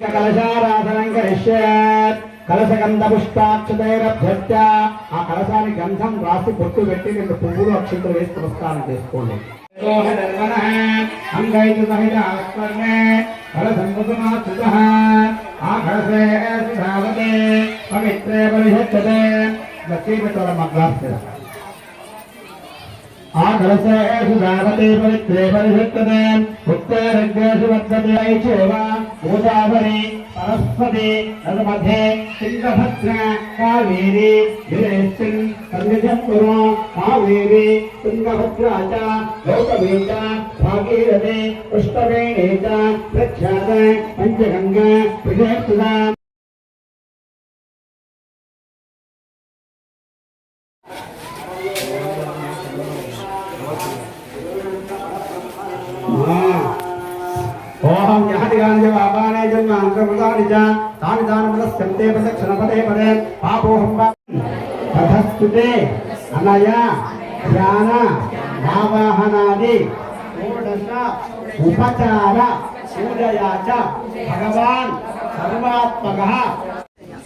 కలశారాధనం కరిష్యేత్. కలశగంధ పుష్పాక్షతైరభ్యర్థ ఆ కలశాన్ని గంధం రాసి పొట్టు పెట్టి రెండు పువ్వులు అక్షంతలు వేసి నమస్కారం చేసుకోండి. ఆ కలసే పవిత్రే పరిషత్తతే ఆ పవిత్రే పరిషత్తతే ఉత్తరగ్రేషు వర్తతే చేవా గోదావరి సరస్వతి నదమధ్యే సింగభద్ర కావేరి గిరేస్మిన్ సన్నిధత్తురు కావేరి తుంగభద్రా చ గౌతమీ చ భాగీరథి పుష్పవేణీ చ ప్రఖ్యాత పంచగంగా విజయస్తుదా ఓహం అంతర్మృతాని చ తాని దానములస్యంతే ప్రదక్షిణపదే పదే. పాపోహం వా అనయ ధ్యాన ఆవాహనాది షోడశ ఉపచార పూజయా చ భగవాన్ సర్వాత్మక.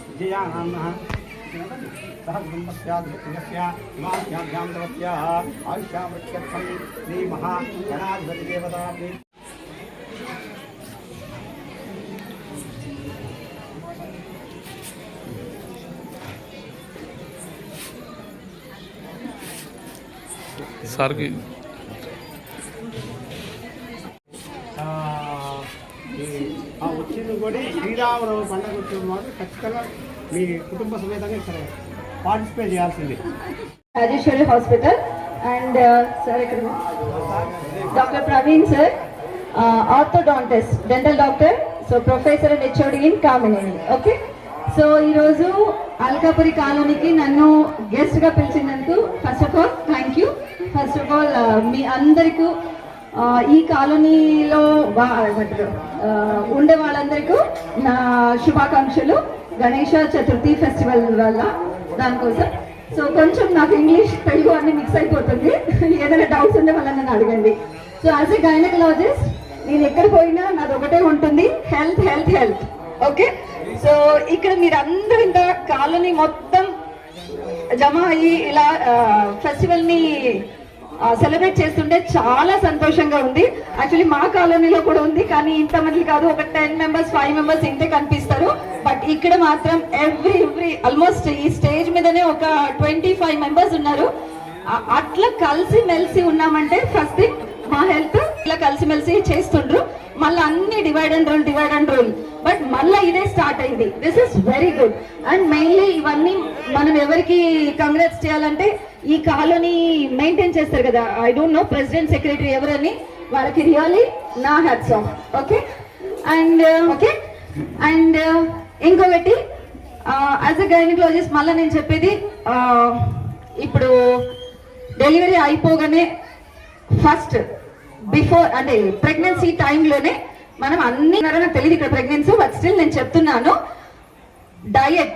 విజయానామ్నః సహ కుటుంబస్యాధిపత్యస్య సార్కి. ఆ, ఈ ఆ వచ్చిన కూడా శ్రీరామనవమి పండుగ వచ్చిన వారు ఖచ్చితంగా మీ కుటుంబ సమేతంగా ఇక్కడ పార్టిసిపేట్ చేయాల్సింది. రాజేశ్వరి హాస్పిటల్ అండ్ సార్ ఇక్కడ doctor Praveen sir orthodontist dental doctor so professor and HOD in Kamineni okay? So ఈరోజు అల్కాపురి కాలనీకి నన్ను గెస్ట్గా పిలిచినందుకు first of all thank you first of all మీ అందరికీ ఈ కాలనీలో వా- ఉండే వాళ్ళందరికీ నా శుభాకాంక్షలు. గణేష చతుర్థి ఫెస్టివల్ వల్ల దానికోసం. సో కొంచెం నాకు ఇంగ్లీష్ తెలుగు అన్ని మిక్స్ అయిపోతుంది. ఏదైనా డౌట్స్ ఉంటే వాళ్ళని నన్ను అడగండి. సో యాజ్ ఎ గైనకలాజిస్ట్ నేను ఎక్కడ పోయినా నాది ఒకటే ఉంటుంది. Health health health. Okay? So ఇక్కడ మీరు అందరూ ఇంత కాలనీ మొత్తం జమ అయ్యి ఇలా ఫెస్టివల్ని సెలబ్రేట్ చేస్తుంటే చాలా సంతోషంగా ఉంది. యాక్చువల్లీ మా కాలనీలో కూడా ఉంది కానీ ఇంతమంది కాదు. ఒక టెన్ మెంబర్స్ ఫైవ్ మెంబర్స్ ఇంతే కనిపిస్తారు. బట్ ఇక్కడ మాత్రం ఎవ్రీ ఎవ్రీ ఆల్మోస్ట్ ఈ స్టేజ్ మీదనే ఒక ట్వంటీ ఫైవ్ మెంబర్స్ ఉన్నారు అట్లా కలిసి మెలిసి ఉన్నామంటే ఫస్ట్ థింగ్ మా హెల్త్ ఇలా కలిసిమెలిసి చేస్తుండ్రు. మళ్ళీ అన్ని divide and rule divide and rule but మళ్ళీ ఇదే స్టార్ట్ అయింది. This is very good and mainly ఇవన్నీ మనం ఎవరికి కంగ్రాట్స్ చేయాలంటే ఈ కాలనీ మెయింటైన్ చేస్తారు కదా. I don't know president secretary ఎవరని వాళ్ళకి రియల్లీ నా hats off okay and okay and ఇంకొకటి యాజ్ అ గైనకాలజిస్ట్ మళ్ళీ నేను చెప్పేది uh, ఇప్పుడు డెలివరీ అయిపోగానే ఫస్ట్ బిఫోర్ అంటే ప్రెగ్నెన్సీ టైంలోనే మనం అన్ని నాకు తెలియదు ఇక్కడ ప్రెగ్నెన్సీ బట్ స్టిల్ నేను చెప్తున్నాను డయట్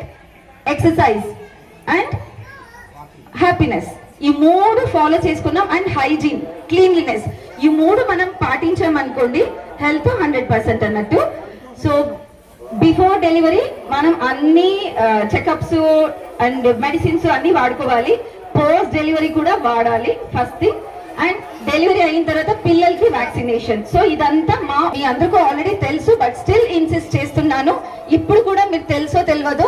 ఎక్సర్సైజ్ అండ్ హ్యాపీనెస్ ఈ మూడు ఫాలో చేసుకున్నాం అండ్ హైజీన్ క్లీన్లీనెస్ ఈ మూడు మనం పాటించామనుకోండి హెల్త్ హండ్రెడ్ పర్సెంట్ అన్నట్టు. సో బిఫోర్ డెలివరీ మనం అన్ని చెకప్స్ అండ్ మెడిసిన్స్ అన్ని వాడుకోవాలి. పోస్ట్ డెలివరీ కూడా వాడాలి ఫస్ట్ థింగ్ అండ్ డెలివరీ అయిన తర్వాత పిల్లలకి వ్యాక్సినేషన్ సో ఇదంతా మా మీ అందరికీ ఆల్రెడీ తెలుసు బట్ స్టిల్ ఇన్సిస్ట్ చేస్తున్నాను. ఇప్పుడు కూడా మీకు తెలుసో తెలియదో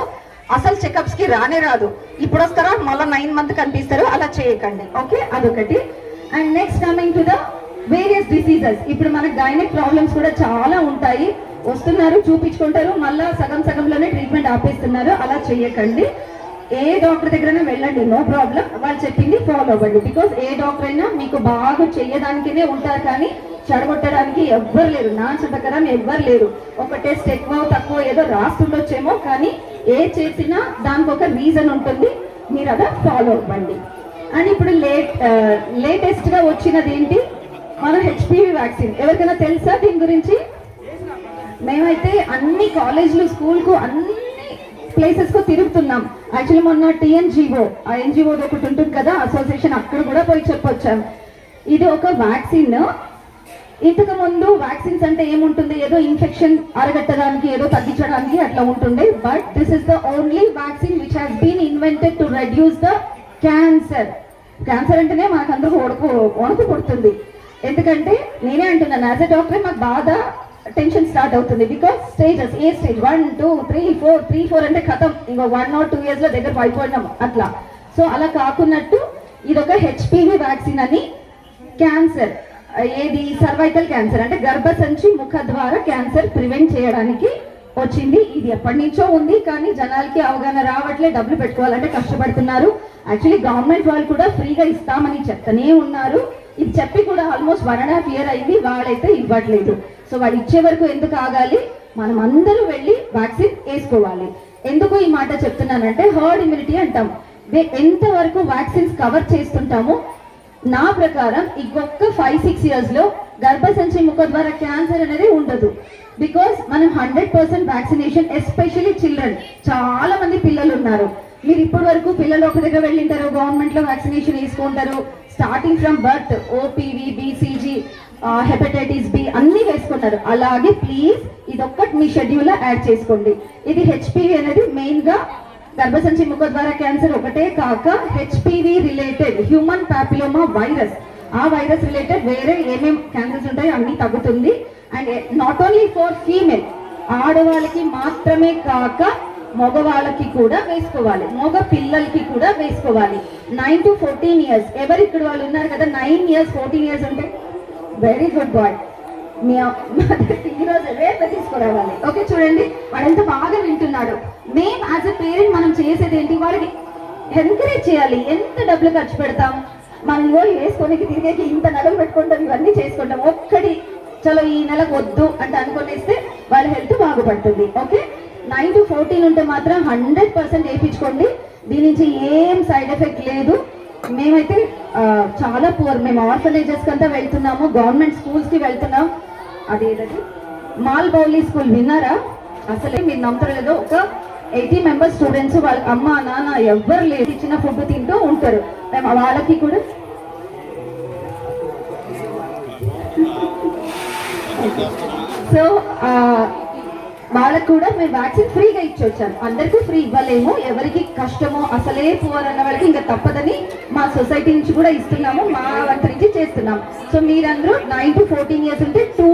అసలు చెకప్స్కి రానే రాదు. ఇప్పుడు వస్తారా? మళ్ళీ నైన్ మంత్ కనిపిస్తారు. అలా చేయకండి. ఓకే అదొకటి. And next coming to the various diseases ఇప్పుడు మనకు గైనిక్ ప్రాబ్లమ్స్ కూడా చాలా ఉంటాయి. వస్తున్నారు చూపించుకుంటారు. మళ్ళా సగం సగంలోనే ట్రీట్మెంట్ ఆపేస్తున్నారు. అలా చేయకండి. ఏ డాక్టర్ దగ్గరైనా వెళ్ళండి. నో ప్రాబ్లం వాళ్ళు చెప్పింది ఫాలో అవ్వండి. బికాస్ ఏ డాక్టర్ అయినా మీకు బాగా చేయడానికినే ఉంటారు కానీ చెడగొట్టడానికి ఎవ్వరు లేరు. నా ప్రకారం ఎవ్వరు లేరు. ఒక టెస్ట్ ఎక్కువ తక్కువ ఏదో రాస్తుండొచ్చేమో కానీ ఏ చేసినా దానికి ఒక రీజన్ ఉంటుంది. మీరు అలా ఫాలో అవ్వండి. అండ్ ఇప్పుడు లేట్ లేటెస్ట్గా వచ్చినది ఏంటి? మన హెచ్పివి వ్యాక్సిన్ ఎవరికైనా తెలుసా దీని గురించి? మేమైతే అన్ని కాలేజీలు స్కూల్కు అన్ని ప్లేసెస్కు తిరుగుతున్నాం. యాక్చువల్లీ మొన్న టీఎన్జిఓ ఆ ఎన్జిఓ ఒకటి ఉంటుంది కదా అసోసియేషన్ అక్కడ కూడా పోయి చెప్పొచ్చాం. ఇది ఒక వ్యాక్సిన్ ఇంతకు ముందు వ్యాక్సిన్స్ అంటే ఏముంటుంది? ఏదో ఇన్ఫెక్షన్ అరగట్టడానికి ఏదో తగ్గించడానికి అట్లా ఉంటుండే. But this is the only vaccine which has been invented to reduce the cancer cancer అంటేనే మనకందరూ వణుకు వణుకు పుడుతుంది. ఎందుకంటే నేనే అంటున్నాను యాజ్ ఎ డాక్టర్ మాకు బాధ టెన్షన్ స్టార్ట్ అవుతుంది. Because stages A stage one two three four three four అంటే కథం. ఇంకో వన్ ఆర్ టూ ఇయర్స్లో దగ్గర పడిపోయినాం అట్లా. సో అలా కాకున్నట్టు ఇదొక హెచ్పివి వ్యాక్సిన్ అని క్యాన్సర్ ఏది? సర్వైకల్ క్యాన్సర్ అంటే గర్భసంచి ముఖ ద్వారా క్యాన్సర్ ప్రివెంట్ చేయడానికి వచ్చింది. ఇది ఎప్పటి నుంచో ఉంది కానీ జనాలకి అవగాహన రావట్లే డబ్బులు పెట్టుకోవాలంటే కష్టపడుతున్నారు. యాక్చువల్లీ గవర్నమెంట్ వాళ్ళు కూడా ఫ్రీగా ఇస్తామని చెప్తూనే ఉన్నారు. ఇది చెప్పి కూడా almost one and half year అయింది. వాళ్ళైతే ఇవ్వట్లేదు. సో వాళ్ళు ఇచ్చే వరకు ఎందుకు ఆగాలి? మనం అందరూ వెళ్ళి వ్యాక్సిన్ వేసుకోవాలి. ఎందుకు ఈ మాట చెప్తున్నానంటే హర్డ్ ఇమ్యూనిటీ అంటాం. ఎంతవరకు ఎంత వరకు వ్యాక్సిన్స్ కవర్ చేస్తుంటామో నా ప్రకారం ఇంకొక ఫైవ్ సిక్స్ ఇయర్స్లో గర్భసంచి ముఖ ద్వారా క్యాన్సర్ అనేది ఉండదు. బికాస్ మనం hundred percent vaccination especially children చాలా మంది పిల్లలు ఉన్నారు. మీరు ఇప్పటి వరకు పిల్లలు ఒక దగ్గర వెళ్ళింటారు గవర్నమెంట్లో వ్యాక్సినేషన్ వేసుకుంటారు. Starting from birth OPV BCG hepatitis B అన్ని వేసుకుంటారు. అలాగే ప్లీజ్ ఇది ఒక్కటి మీ షెడ్యూల్లో యాడ్ చేసుకోండి. ఇది హెచ్పివి అనేది మెయిన్గా గర్భసంచి ముఖ ద్వారా క్యాన్సర్ ఒకటే కాక HPV related human papilloma virus ఆ వైరస్ రిలేటెడ్ వేరే ఏమేం క్యాన్సర్స్ ఉంటాయో అన్ని తగ్గుతుంది. And not only for female ఆడవాళ్ళకి మాత్రమే కాక మగవాళ్ళకి కూడా వేసుకోవాలి. మగ పిల్లలకి కూడా వేసుకోవాలి. నైన్ టు ఫోర్టీన్ ఇయర్స్ ఎవరు ఇక్కడ వాళ్ళు ఉన్నారు కదా? నైన్ ఇయర్స్ ఫోర్టీన్ ఇయర్స్ ఉంటే వెరీ గుడ్ బాయ్ మీ ఈరోజు రేపు తీసుకురావాలి. ఓకే చూడండి. వాడు ఎంత బాగా వింటున్నాడు. మేము యాజ్ అ పేరెంట్ మనం చేసేది ఏంటి వాడికి ఎంకరేజ్ చేయాలి. ఎంత డబ్బులు ఖర్చు పెడతాం? మనం ఇగో వేసుకొని తిరిగేకి ఇంత నడవ పెట్టుకుంటాం ఇవన్నీ చేసుకుంటాం. ఒక్కటి చలో ఈ నెలకు వద్దు అంటే అనుకునేస్తే వాళ్ళ హెల్త్ బాగుపడుతుంది. ఓకే? నైన్ టు ఫోర్టీన్ ఉంటే మాత్రం హండ్రెడ్ పర్సెంట్ వేయించుకోండి. దీని నుంచి ఏం సైడ్ ఎఫెక్ట్ లేదు. మేమైతే చాలా పూర్ మేము ఆర్ఫనేజెస్కి కంతా వెళ్తున్నాము. గవర్నమెంట్ స్కూల్స్కి వెళ్తున్నాం. అది ఏదది మాల్ బౌలీ స్కూల్ విన్నారా? అసలే మీరు నమ్ముతారు ఒక ఎయిటీ మెంబర్స్ స్టూడెంట్స్ వాళ్ళ అమ్మ నాన్న ఎవ్వరు లేదు ఇచ్చిన ఫుడ్ తింటూ ఉంటారు. మేము వాళ్ళకి కూడా సో వాళ్ళకు కూడా మేము వ్యాక్సిన్ ఫ్రీగా ఇచ్చి వచ్చాను అందరికీ ఫ్రీ ఇవ్వలేము. ఎవరికి కష్టమో అసలే పువర్ అన్న వాళ్ళకి ఇంకా తప్పదని మా సొసైటీ నుంచి కూడా ఇస్తున్నాము. మా వంట నుంచి చేస్తున్నాం సో మీరందరూ నైన్ టు ఫోర్టీన్ ఇయర్స్ ఉంటే టూ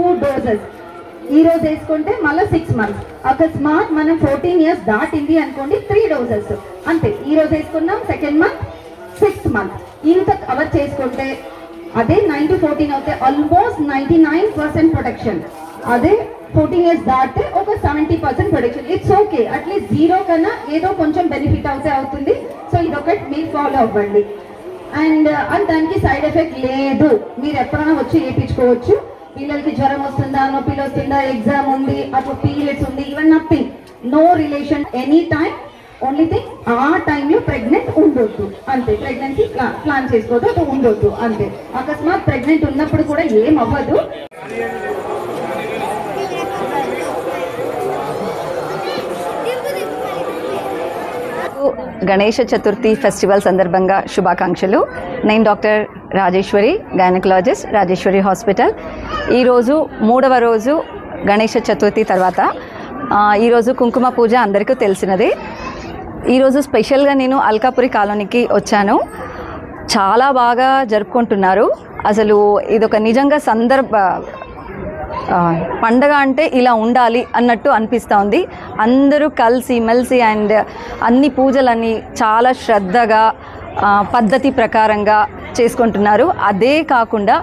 ప్రాసెస్ ఈ రోజు వేసుకుంటే మళ్ళీ సిక్స్ మంత్స్ అకస్మాత్ మనం ఫోర్టీన్ ఇయర్స్ దాటింది అనుకోండి త్రీ డోసెస్ అంతే. ఈ రోజు వేసుకున్నాం సెకండ్ మంత్ సిక్స్త్ మంత్ ఇంత కవర్ చేసుకుంటే అదే నైన్ టు ఫోర్టీన్ అవుతే almost ninety nine percent protection అదే ఫోర్టీన్ ఇయర్స్ దాటితే ఒక seventy percent protection it's okay at least zero కన్నా ఏదో కొంచెం బెనిఫిట్ అవుతే అవుతుంది. సో ఇదొకటి మీరు ఫాలో అవ్వండి. అండ్ అండ్ uh, దానికి సైడ్ ఎఫెక్ట్ లేదు. మీరు ఎప్పుడైనా వచ్చి వేయించుకోవచ్చు. పిల్లలకి జ్వరం వస్తుందా నొప్పిలు వస్తుందా ఎగ్జామ్ ఉంది అప్పుడు పీరియడ్స్ ఉంది even nothing no relation any time only thing ఆ టైంలో ప్రెగ్నెంట్ ఉండొద్దు. అంతే ప్రెగ్నెన్సీ ప్లాన్ చేసుకోవద్దు అటు ఉండొద్దు అంతే. అకస్మాత్ ప్రెగ్నెంట్ ఉన్నప్పుడు కూడా ఏం అవ్వదు. గణేష చతుర్థి ఫెస్టివల్ సందర్భంగా శుభాకాంక్షలు. నేను doctor Rajeshwari gynaecologist Rajeshwari hospital. ఈరోజు మూడవ రోజు గణేష చతుర్థి తర్వాత. ఈరోజు కుంకుమ పూజ అందరికీ తెలిసినది. ఈరోజు స్పెషల్గా నేను అల్కాపురి కాలనీకి వచ్చాను. చాలా బాగా జరుపుకుంటున్నారు. అసలు ఇదొక నిజంగా సందర్భ పండగ అంటే ఇలా ఉండాలి అన్నట్టు అనిపిస్తూ ఉంది అందరూ కలిసి మెలిసి అండ్ అన్ని పూజలన్నీ చాలా శ్రద్ధగా పద్ధతి ప్రకారంగా చేసుకుంటున్నారు. అదే కాకుండా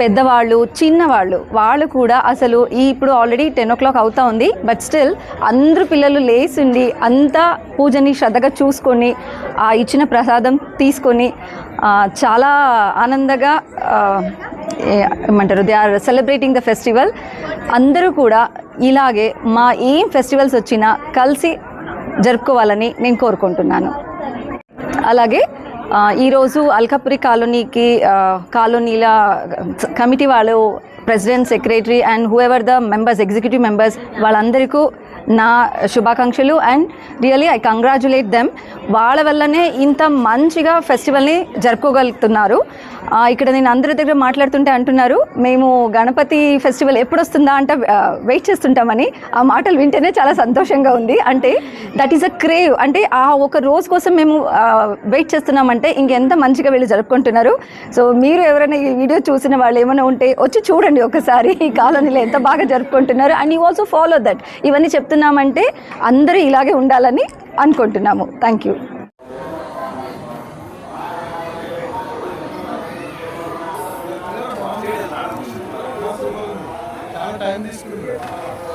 పెద్దవాళ్ళు చిన్నవాళ్ళు వాళ్ళు కూడా అసలు ఈ ఇప్పుడు ఆల్రెడీ టెన్ ఓ క్లాక్ అవుతా ఉంది. బట్ స్టిల్ అందరూ పిల్లలు లేచిండి అంతా పూజని శ్రద్ధగా చూసుకొని ఆ ఇచ్చిన ప్రసాదం తీసుకొని చాలా ఆనందంగా ఏమంటారు? They are celebrating the festival అందరూ కూడా ఇలాగే మా ఏం ఫెస్టివల్స్ వచ్చినా కలిసి జరుపుకోవాలని నేను కోరుకుంటున్నాను. అలాగే ఈరోజు అల్కాపురి కాలనీకి కాలనీల కమిటీ వాళ్ళు president secretary and whoever the members executive members వాళ్ళందరికీ నా శుభాకాంక్షలు. And really I congratulate them వాళ్ళ వల్లనే ఇంత మంచిగా ఫెస్టివల్ని జరుపుకోగలుగుతున్నారు. ఇక్కడ నేను అందరి దగ్గర మాట్లాడుతుంటే అంటున్నారు మేము గణపతి ఫెస్టివల్ ఎప్పుడు వస్తుందా అంటే వెయిట్ చేస్తుంటామని. ఆ మాటలు వింటేనే చాలా సంతోషంగా ఉంది. అంటే దట్ ఈస్ అ క్రేవ్ అంటే ఆ ఒక రోజు కోసం మేము వెయిట్ చేస్తున్నామంటే ఇంకెంత మంచిగా వీళ్ళు జరుపుకుంటున్నారు. సో మీరు ఎవరైనా ఈ వీడియో చూసిన వాళ్ళు ఏమైనా ఉంటే వచ్చి చూడండి ఒకసారి ఈ కాలనీలో ఎంత బాగా జరుపుకుంటున్నారు and you also follow that ఇవన్నీ చెప్తున్నామంటే అందరూ ఇలాగే ఉండాలని అనుకుంటున్నాము. థ్యాంక్ యూ టైం తీసుకుంటారు